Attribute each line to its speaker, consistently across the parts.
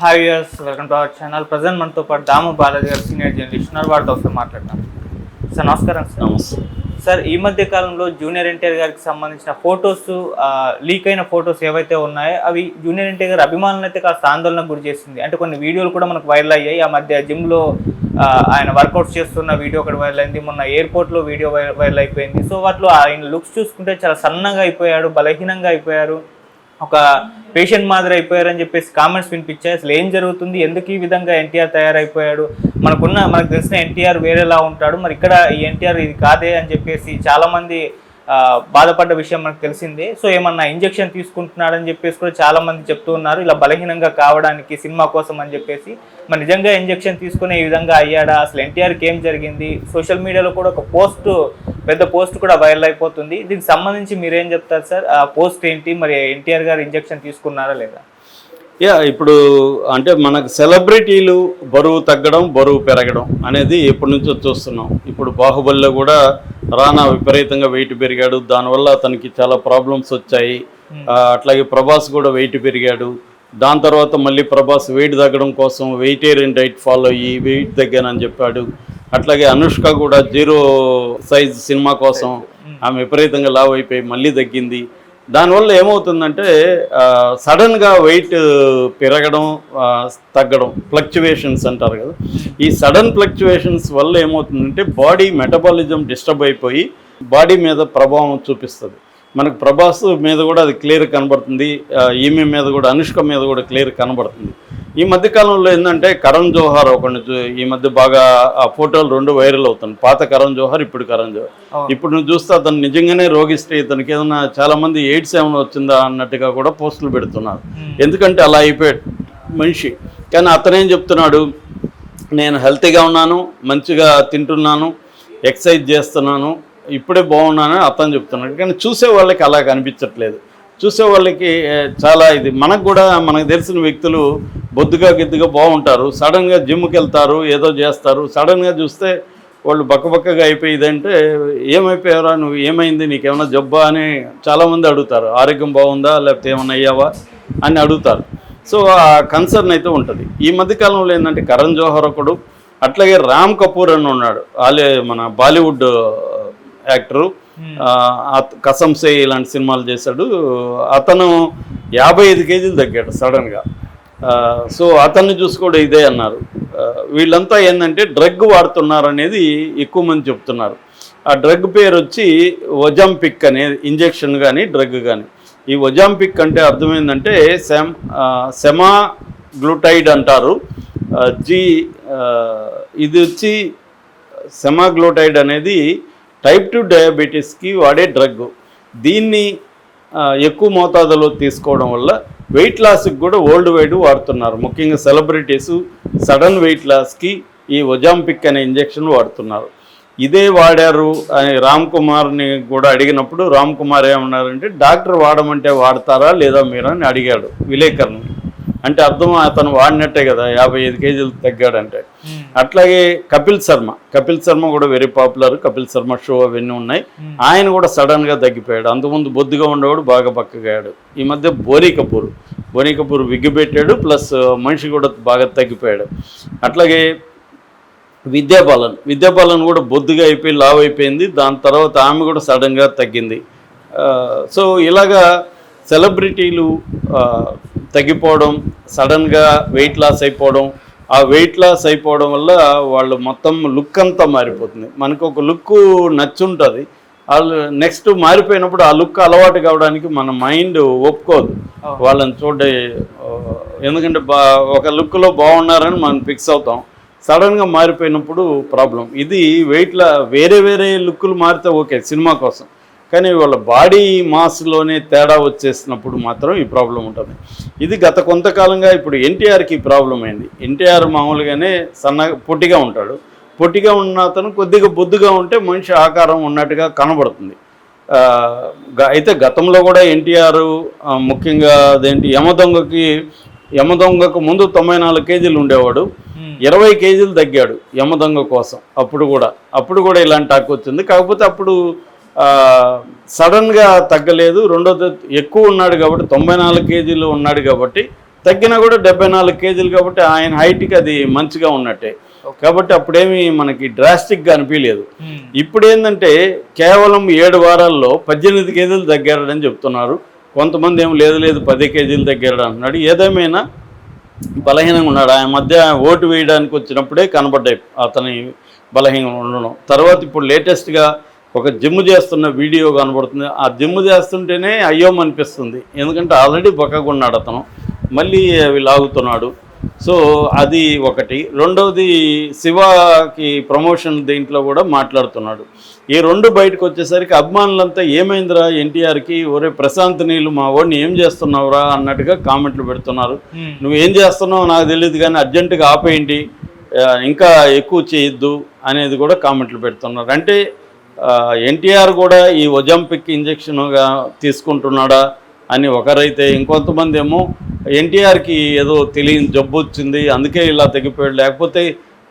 Speaker 1: Hi yes welcome to our channel present మనతో పాటు దాము బాలాజీ గారు సీనియర్ జర్నలిస్ట్ ఉన్నారు. వారితో ఒకసారి మాట్లాడతాం సార్ నమస్కారం సార్
Speaker 2: నమస్తే.
Speaker 1: సార్ ఈ మధ్య కాలంలో జూనియర్ ఎన్టీఆర్ గారికి సంబంధించిన ఫొటోస్ లీక్ అయిన ఫొటోస్ ఏవైతే ఉన్నాయో అవి జూనియర్ ఎన్టీఆర్ గారి అభిమానులను అయితే కాస్త ఆందోళనకు గురి చేసింది. అంటే కొన్ని వీడియోలు కూడా మనకు వైరల్ అయ్యాయి. ఆ మధ్య జిమ్లో ఆయన వర్కౌట్స్ చేస్తున్న వీడియో ఒకటి వైరల్ అయింది. మొన్న ఎయిర్పోర్ట్లో వీడియో వైరల్ అయిపోయింది. సో వాటిలో ఆయన లుక్స్ చూసుకుంటే చాలా సన్నగా అయిపోయాడు బలహీనంగా అయిపోయారు. ఒక పేషెంట్ మాదిరి అయిపోయారని చెప్పేసి కామెంట్స్ వినిపించాయి. అసలు ఏం జరుగుతుంది? ఎందుకు ఈ విధంగా ఎన్టీఆర్ తయారైపోయాడు? మనకున్న మనకు తెలిసిన ఎన్టీఆర్ వేరేలా ఉంటాడు. మరి ఇక్కడ ఈ ఎన్టీఆర్ ఇది కాదే అని చెప్పేసి చాలామంది బాధపడ్డ విషయం మనకు తెలిసిందే. సో ఏమన్నా ఇంజెక్షన్ తీసుకుంటున్నాడని చెప్పేసి కూడా చాలా మంది చెప్తూ ఉన్నారు. ఇలా బలహీనంగా కావడానికి సినిమా కోసం అని చెప్పేసి. మరి నిజంగా ఇంజెక్షన్ తీసుకునే ఈ విధంగా అయ్యాడా? అసలు ఎన్టీఆర్కి ఏం జరిగింది? సోషల్ మీడియాలో కూడా ఒక పోస్ట్ పెద్ద పోస్ట్ కూడా వైరల్ అయిపోతుంది. దీనికి సంబంధించి మీరేం చెప్తారు సార్? ఆ పోస్ట్ ఏంటి? మరి ఎన్టీఆర్ గారు ఇంజెక్షన్ తీసుకున్నారా లేదా?
Speaker 2: యా ఇప్పుడు అంటే మనకు సెలబ్రిటీలు బరువు తగ్గడం బరువు పెరగడం అనేది ఎప్పటి నుంచో చూస్తున్నాం. ఇప్పుడు బాహుబలిలో కూడా రానా విపరీతంగా వెయిట్ పెరిగాడు. దానివల్ల అతనికి చాలా ప్రాబ్లమ్స్ వచ్చాయి. ఆ, అట్లాగే ప్రభాస్ కూడా వెయిట్ పెరిగాడు. దాని తర్వాత మళ్ళీ ప్రభాస్ వెయిట్ తగ్గడం కోసం వెయిటేరియన్ డైట్ ఫాలో అయ్యి వెయిట్ తగ్గానని చెప్పాడు. అట్లాగే అనుష్క కూడా జీరో సైజ్ సినిమా కోసం ఆమె విపరీతంగా లావ్ అయిపోయి మళ్ళీ తగ్గింది. దానివల్ల ఏమవుతుందంటే సడన్గా వెయిట్ పెరగడం తగ్గడం ఫ్లక్చువేషన్స్ అంటారు కదా. ఈ సడన్ ఫ్లక్చువేషన్స్ వల్ల ఏమవుతుందంటే బాడీ మెటబాలిజం డిస్టర్బ్ అయిపోయి బాడీ మీద ప్రభావం చూపిస్తుంది. మనకు ప్రభాస్ మీద కూడా అది క్లియర్ కనబడుతుంది ఈమె మీద కూడా అనుష్క మీద కూడా క్లియర్ కనబడుతుంది. ఈ మధ్య కాలంలో ఏంటంటే కరణ్ జోహార్ ఒకటి ఈ మధ్య బాగా ఆ ఫోటోలు రెండు వైరల్ అవుతుంది పాత కరణ్ జోహార్ ఇప్పుడు కరణ్ జోహార్. ఇప్పుడు నువ్వు చూస్తే అతను నిజంగానే రోగిస్తే ఇతనికి ఏదైనా చాలా మంది ఎయిడ్స్ ఏమైనా వచ్చిందా అన్నట్టుగా కూడా పోస్టులు పెడుతున్నారు. ఎందుకంటే అలా అయిపోయాడు మనిషి. కానీ అతనేం చెప్తున్నాడు? నేను హెల్తీగా ఉన్నాను మంచిగా తింటున్నాను ఎక్సర్సైజ్ చేస్తున్నాను ఇప్పుడే బాగున్నానని అతను చెప్తున్నాడు. కానీ చూసే వాళ్ళకి అలా కనిపించట్లేదు. చూసే వాళ్ళకి చాలా ఇది. మనకు కూడా మనకు తెలిసిన వ్యక్తులు బొద్దుగా గిద్దుగా బాగుంటారు. సడన్గా జిమ్కి వెళ్తారు ఏదో చేస్తారు. సడన్గా చూస్తే వాళ్ళు బక్కబక్కగా అయిపోయిందంటే ఏమైపోయారా నువ్వు? ఏమైంది? నీకేమైనా జబ్బా? అని చాలామంది అడుగుతారు. ఆరోగ్యం బాగుందా? లేకపోతే ఏమైనా అయ్యావా? అని అడుగుతారు. సో ఆ కన్సర్న్ అయితే ఉంటుంది. ఈ మధ్యకాలంలో ఏంటంటే కరణ్ జోహర్ ఒకడు అట్లాగే రామ్ కపూర్ అని ఉన్నాడు. ఆలే మన బాలీవుడ్ యాక్టరు. Hmm. కసంసే అత- ఇలాంటి సినిమాలు చేశాడు. అతను యాభై ఐదు కేజీలు తగ్గాడు సడన్గా. సో అతన్ని చూసి కూడా ఇదే అన్నారు. వీళ్ళంతా ఏంటంటే డ్రగ్ వాడుతున్నారు అనేది ఎక్కువ మంది చెప్తున్నారు. ఆ డ్రగ్ పేరు వచ్చి ఒజాంపిక్ అనే ఇంజెక్షన్ కానీ డ్రగ్ కానీ ఈ ఒజాంపిక్ అంటే అర్థమైందంటే సెమ్ సెమా గ్లూటైడ్ అంటారు. జీ ఇది వచ్చి సెమాగ్లూటైడ్ అనేది టైప్ టూ డయాబెటీస్కి వాడే డ్రగ్ దీన్ని ఎక్కువ మోతాదులో తీసుకోవడం వల్ల వెయిట్ లాస్కి కూడా ఓల్డ్ వైడ్ వాడుతున్నారు. ముఖ్యంగా సెలబ్రిటీస్ సడన్ వెయిట్ లాస్కి ఈ ఒజాంపిక్ అనే ఇంజెక్షన్ వాడుతున్నారు. ఇదే వాడారు అని రామ్ కుమార్ని కూడా అడిగినప్పుడు రామ్ కుమార్ ఏమన్నారంటే డాక్టర్ వాడమంటే వాడతారా లేదా మీరు? అని అడిగాడు విలేకరుని. అంటే అర్థం అతను వాడినట్టే కదా యాభై ఐదు కేజీలు తగ్గాడంటే. అట్లాగే కపిల్ శర్మ. కపిల్ శర్మ కూడా very popular Kapil Sharma show అవన్నీ ఉన్నాయి. ఆయన కూడా సడన్గా తగ్గిపోయాడు. అంతకుముందు బొద్దుగా ఉండేవాడు బాగా బక్కగాడు ఈ మధ్య బోనీ కపూర్. బోనీ కపూర్ విగ్గు పెట్టాడు ప్లస్ మనిషి కూడా బాగా తగ్గిపోయాడు. అట్లాగే విద్యాబాలన్ విద్యాబాలన్ కూడా బొద్దుగా అయిపోయి లావ్ అయిపోయింది. దాని తర్వాత ఆమె కూడా సడన్గా తగ్గింది. సో ఇలాగా సెలబ్రిటీలు తగ్గిపోవడం సడన్గా వెయిట్ లాస్ అయిపోవడం ఆ వెయిట్ లాస్ అయిపోవడం వల్ల వాళ్ళు మొత్తం లుక్ అంతా మారిపోతుంది. మనకు ఒక లుక్ నచ్చుంటుంది. వాళ్ళు నెక్స్ట్ మారిపోయినప్పుడు ఆ లుక్ అలవాటు కావడానికి మన మైండ్ ఒప్పుకోదు. వాళ్ళని చూడే ఎందుకంటే బా ఒక లుక్లో బాగున్నారని మనం ఫిక్స్ అవుతాం. సడన్గా మారిపోయినప్పుడు ప్రాబ్లం ఇది వెయిట్లా వేరే వేరే లుక్కులు మారితే ఓకే సినిమా కోసం. కానీ వాళ్ళ బాడీ మాస్లోనే తేడా వచ్చేసినప్పుడు మాత్రం ఈ ప్రాబ్లం ఉంటుంది. ఇది గత కొంతకాలంగా ఇప్పుడు ఎన్టీఆర్కి ఈ ప్రాబ్లం అయింది. ఎన్టీఆర్ మామూలుగానే సన్నగా పొట్టిగా ఉంటాడు. పొట్టిగా ఉన్న అతను కొద్దిగా బొద్దుగా ఉంటే మనిషి ఆకారం ఉన్నట్టుగా కనబడుతుంది. అయితే గతంలో కూడా ఎన్టీఆర్ ముఖ్యంగా అదేంటి యమదొంగకి యమదొంగకు ముందు తొంభై నాలుగు కేజీలు ఉండేవాడు. ఇరవై కేజీలు తగ్గాడు యమదొంగ కోసం. అప్పుడు కూడా అప్పుడు కూడా ఇలాంటి టాక్ వచ్చింది. కాకపోతే అప్పుడు సడన్గా తగ్గలేదు. రెండోది ఎక్కువ ఉన్నాడు కాబట్టి తొంభై నాలుగు కేజీలు ఉన్నాడు కాబట్టి తగ్గినా కూడా డెబ్బై నాలుగు కేజీలు కాబట్టి ఆయన హైట్కి అది మంచిగా ఉన్నట్టే. కాబట్టి అప్పుడేమి మనకి డ్రాస్టిక్గా అనిపించలేదు. ఇప్పుడు ఏంటంటే కేవలం ఏడు వారాల్లో పద్దెనిమిది కేజీలు తగ్గారని చెప్తున్నారు. కొంతమంది ఏం లేదు లేదు పది కేజీలు తగ్గారు అంటున్నాడు. ఏదేమైనా బలహీనంగా ఉన్నాడు. ఆయన మధ్య ఓటు వేయడానికి వచ్చినప్పుడే కనబడ్డాయి అతని బలహీనంగా ఉండడం. తర్వాత ఇప్పుడు లేటెస్ట్గా ఒక జిమ్ చేస్తున్న వీడియో కనబడుతుంది. ఆ జిమ్ చేస్తుంటేనే అయ్యోం అనిపిస్తుంది. ఎందుకంటే ఆల్రెడీ బక్కగున్నాడు అతను. మళ్ళీ అవి లాగుతున్నాడు. సో అది ఒకటి. రెండవది శివకి ప్రమోషన్ దీంట్లో కూడా మాట్లాడుతున్నాడు. ఈ రెండు బయటకు వచ్చేసరికి అభిమానులంతా ఏమైందిరా ఎన్టీఆర్కి? ఒరే ప్రశాంత్ నీళ్ళు మా వాడిని ఏం చేస్తున్నావురా అన్నట్టుగా కామెంట్లు పెడుతున్నారు. నువ్వు ఏం చేస్తున్నావు నాకు తెలియదు కానీ అర్జెంటుగా ఆపేయండి. ఇంకా ఎక్కువ చేయొద్దు అనేది కూడా కామెంట్లు పెడుతున్నారు. అంటే ఎన్టీఆర్ కూడా ఈ ఒజంపిక్ ఇంజెక్షన్గా తీసుకుంటున్నాడా అని ఒకరైతే ఇంకొంతమంది ఏమో ఎన్టీఆర్కి ఏదో తెలియని జబ్బు వచ్చింది అందుకే ఇలా తెగిపోయాడు. లేకపోతే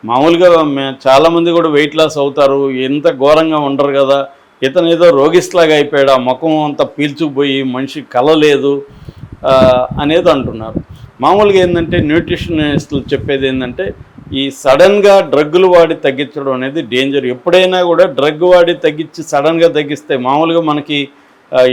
Speaker 2: మామూలుగా చాలామంది కూడా వెయిట్ లాస్ అవుతారు ఎంత ఘోరంగా ఉండరు కదా. ఇతను ఏదో రోగిస్లాగా అయిపోయాడు ఆ ముఖం అంతా పీల్చుకుపోయి మనిషి కల లేదు అనేది అంటున్నారు. మామూలుగా ఏంటంటే న్యూట్రిషనిస్టులు చెప్పేది ఏంటంటే ఈ సడన్గా డ్రగ్గులు వాడి తగ్గించడం అనేది డేంజర్. ఎప్పుడైనా కూడా డ్రగ్ వాడి తగ్గించి సడన్గా తగ్గిస్తే మామూలుగా మనకి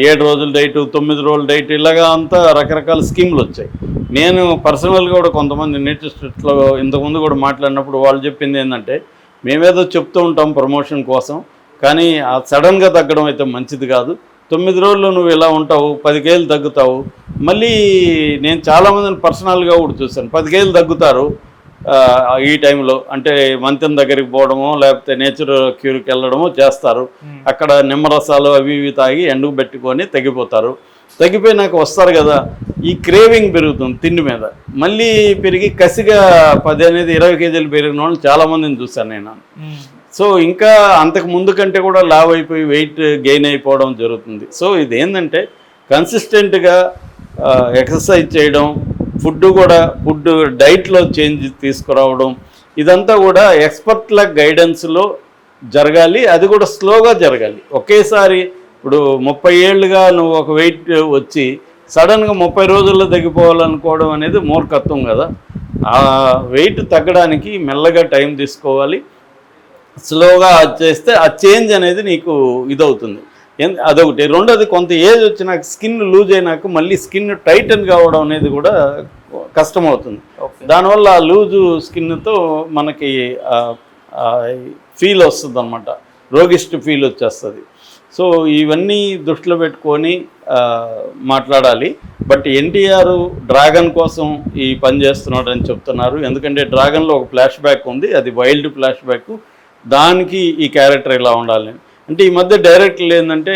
Speaker 2: ఏడు రోజుల డైట్ తొమ్మిది రోజుల డైట్ ఇలాగా అంతా రకరకాల స్కీములు వచ్చాయి. నేను పర్సనల్గా కూడా కొంతమంది న్యూట్రిస్టిస్ట్లో ఇంతకుముందు కూడా మాట్లాడినప్పుడు వాళ్ళు చెప్పింది ఏంటంటే మేమేదో చెప్తూ ఉంటాం ప్రమోషన్ కోసం కానీ ఆ సడన్గా తగ్గడం అయితే మంచిది కాదు. తొమ్మిది రోజులు నువ్వు ఇలా ఉంటావు పది తగ్గుతావు మళ్ళీ నేను చాలామందిని పర్సనల్గా కూడా చూశాను. పది తగ్గుతారు ఈ టైంలో అంటే మంతెన్ దగ్గరికి పోవడమో లేకపోతే నేచర్ క్యూర్కి వెళ్ళడమో చేస్తారు. అక్కడ నిమ్మరసాలు అవి ఇవి తాగి ఎండుకు పెట్టుకొని తగ్గిపోతారు తగ్గిపోయినాక వస్తారు కదా ఈ క్రేవింగ్ పెరుగుతుంది తిండి మీద. మళ్ళీ పెరిగి కసిగా పది అనేది ఇరవై కేజీలు పెరిగిన వాళ్ళని చాలామందిని చూశాను నేను. సో ఇంకా అంతకు ముందు కంటే కూడా లావ్ అయిపోయి వెయిట్ గెయిన్ అయిపోవడం జరుగుతుంది. సో ఇది ఏంటంటే కన్సిస్టెంట్గా ఎక్సర్సైజ్ చేయడం ఫుడ్ కూడా ఫుడ్ డైట్లో చేంజ్ తీసుకురావడం ఇదంతా కూడా ఎక్స్పర్ట్ల గైడెన్స్లో జరగాలి అది కూడా స్లోగా జరగాలి. ఒకేసారి ఇప్పుడు ముప్పై ఏళ్ళుగా నువ్వు ఒక వెయిట్ వచ్చి సడన్గా ముప్పై రోజుల్లో తగ్గిపోవాలనుకోవడం అనేది మూర్ఖత్వం కదా. ఆ వెయిట్ తగ్గడానికి మెల్లగా టైం తీసుకోవాలి. స్లోగా చేస్తే ఆ చేంజ్ అనేది నీకు ఇదవుతుంది. అదొకటి. రెండోది కొంత ఏజ్ వచ్చినాక స్కిన్ లూజ్ అయినాక మళ్ళీ స్కిన్ టైటన్ కావడం అనేది కూడా కష్టమవుతుంది.
Speaker 1: ఓకే.
Speaker 2: దానివల్ల ఆ లూజు స్కిన్తో మనకి ఫీల్ వస్తుంది అనమాట రోగిస్ట్ ఫీల్ వచ్చేస్తుంది. సో ఇవన్నీ దృష్టిలో పెట్టుకొని మాట్లాడాలి. బట్ ఎన్టీఆర్ డ్రాగన్ కోసం ఈ పని చేస్తున్నాడు అని చెప్తున్నారు. ఎందుకంటే డ్రాగన్లో ఒక ఫ్లాష్ బ్యాక్ ఉంది. అది వైల్డ్ ఫ్లాష్ బ్యాక్. దానికి ఈ క్యారెక్టర్ ఇలా ఉండాలి. అంటే ఈ మధ్య డైరెక్ట్లు ఏంటంటే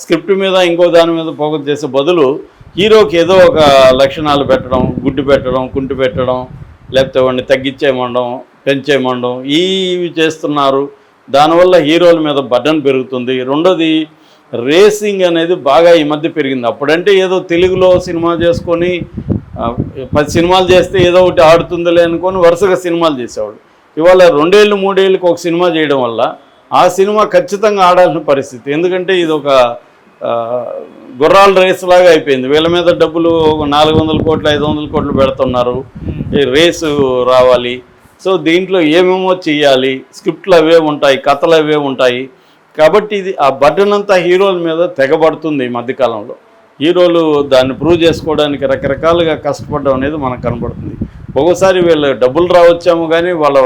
Speaker 2: స్క్రిప్ట్ మీద ఇంకో దాని మీద ఫోకస్ చేసే బదులు హీరోకి ఏదో ఒక లక్షణాలు పెట్టడం గుడ్డు పెట్టడం కుంటు పెట్టడం లేకపోతే వాడిని తగ్గించేయమండం పెంచేయమండం ఇవి చేస్తున్నారు. దానివల్ల హీరోల మీద బటన్ పెరుగుతుంది. రెండోది రేసింగ్ అనేది బాగా ఈ మధ్య పెరిగింది. అప్పుడంటే ఏదో తెలుగులో సినిమా చేసుకొని పది సినిమాలు చేస్తే ఏదో ఒకటి ఆడుతుందిలే అనుకొని వరుసగా సినిమాలు చేసేవాడు. ఇవాళ రెండేళ్ళు మూడేళ్ళకి ఒక సినిమా చేయడం వల్ల ఆ సినిమా ఖచ్చితంగా ఆడాల్సిన పరిస్థితి. ఎందుకంటే ఇది ఒక గుర్రాల రేస్ లాగా అయిపోయింది. వీళ్ళ మీద డబ్బులు ఒక నాలుగు వందల కోట్లు ఐదు వందల కోట్లు పెడుతున్నారు. ఈ రేసు రావాలి. సో దీంట్లో ఏమేమో చేయాలి స్క్రిప్ట్లు అవే ఉంటాయి కథలు అవే ఉంటాయి. కాబట్టి ఇది ఆ బటన్ అంతా హీరోల మీద తెగబడుతుంది ఈ మధ్యకాలంలో. హీరోలు దాన్ని ప్రూవ్ చేసుకోవడానికి రకరకాలుగా కష్టపడడం అనేది మనకు కనబడుతుంది. ఒక్కోసారి వీళ్ళు డబ్బులు రావచ్చాము కానీ వాళ్ళ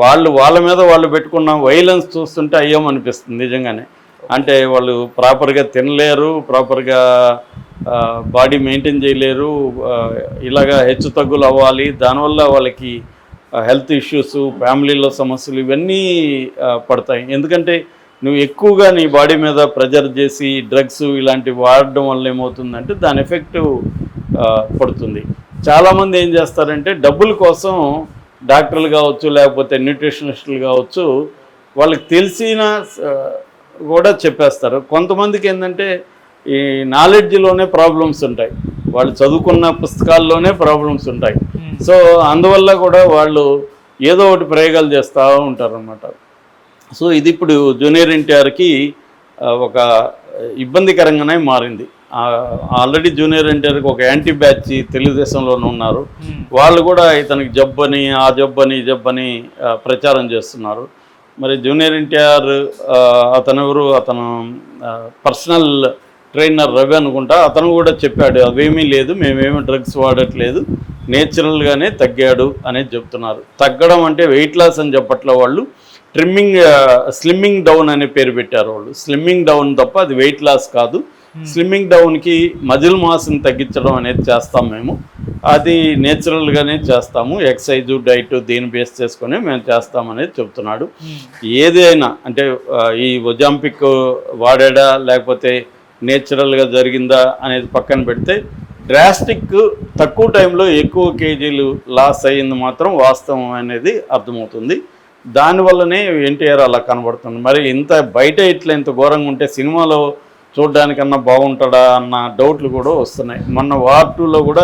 Speaker 2: వాళ్ళు వాళ్ళ మీద వాళ్ళు పెట్టుకున్న వైలెన్స్ చూస్తుంటే అయ్యేమనిపిస్తుంది నిజంగానే. అంటే వాళ్ళు ప్రాపర్గా తినలేరు ప్రాపర్గా బాడీ మెయింటైన్ చేయలేరు ఇలాగా హెచ్చు తగ్గులు అవ్వాలి. దానివల్ల వాళ్ళకి హెల్త్ ఇష్యూస్ ఫ్యామిలీలో సమస్యలు ఇవన్నీ పడతాయి. ఎందుకంటే నువ్వు ఎక్కువగా నీ బాడీ మీద ప్రెజర్ చేసి డ్రగ్స్ ఇలాంటివి వాడడం వల్ల ఏమవుతుందంటే దాని ఎఫెక్ట్ పడుతుంది. చాలామంది ఏం చేస్తారంటే డబ్బుల కోసం డాక్టర్లు కావచ్చు లేకపోతే న్యూట్రిషనిస్టులు కావచ్చు వాళ్ళకి తెలిసిన కూడా చెప్పేస్తారు. కొంతమందికి ఏంటంటే ఈ నాలెడ్జ్లోనే ప్రాబ్లమ్స్ ఉంటాయి. వాళ్ళు చదువుకున్న పుస్తకాల్లోనే ప్రాబ్లమ్స్ ఉంటాయి. సో అందువల్ల కూడా వాళ్ళు ఏదో ఒకటి ప్రయోగాలు చేస్తూ ఉంటారన్నమాట. సో ఇది ఇప్పుడు జూనియర్ ఎన్టీఆర్కి ఒక ఇబ్బందికరంగానే మారింది. ఆల్రెడీ జూనియర్ ఎన్టీఆర్కి ఒక యాంటీ బ్యాచ్ తెలుగుదేశంలోనే ఉన్నారు. వాళ్ళు కూడా ఇతనికి జబ్బని ఆ జబ్బని అని జబ్బని అని ప్రచారం చేస్తున్నారు. మరి జూనియర్ ఎన్టీఆర్ అతను ఎవరు అతను పర్సనల్ ట్రైనర్ రవి అనుకుంటా. అతను కూడా చెప్పాడు అవేమీ లేదు మేమేమి డ్రగ్స్ వాడట్లేదు. నేచురల్గానే తగ్గాడు అనేది చెప్తున్నారు. తగ్గడం అంటే వెయిట్ లాస్ అని చెప్పట్ల వాళ్ళు. ట్రిమ్మింగ్ స్లిమ్మింగ్ డౌన్ అనే పేరు పెట్టారు వాళ్ళు. స్లిమ్మింగ్ డౌన్ తప్ప అది వెయిట్ లాస్ కాదు. స్లిమ్మింగ్ డౌన్కి మజిల్ మాస్ని తగ్గించడం అనేది చేస్తాం మేము. అది నేచురల్గానే చేస్తాము. ఎక్సర్సైజ్ డైట్ దీన్ని బేస్ చేసుకొని మేము చేస్తాం అనేది చెప్తున్నాడు
Speaker 1: మ్మ్.
Speaker 2: ఏది అయినా అంటే ఈ ఒజాంపిక్ వాడాడా లేకపోతే నేచురల్గా జరిగిందా అనేది పక్కన పెడితే డ్రాస్టిక్ తక్కువ టైంలో ఎక్కువ కేజీలు లాస్ అయ్యింది మాత్రం వాస్తవం అనేది అర్థమవుతుంది. దానివల్లనే ఎన్టీఆర్ అలా కనబడుతుంది. మరి ఇంత బయట ఇట్లా ఇంత ఘోరంగా ఉంటే సినిమాలో చూడడానికన్నా బాగుంటాడా అన్న డౌట్లు కూడా వస్తున్నాయి. మొన్న వార్ టూలో కూడా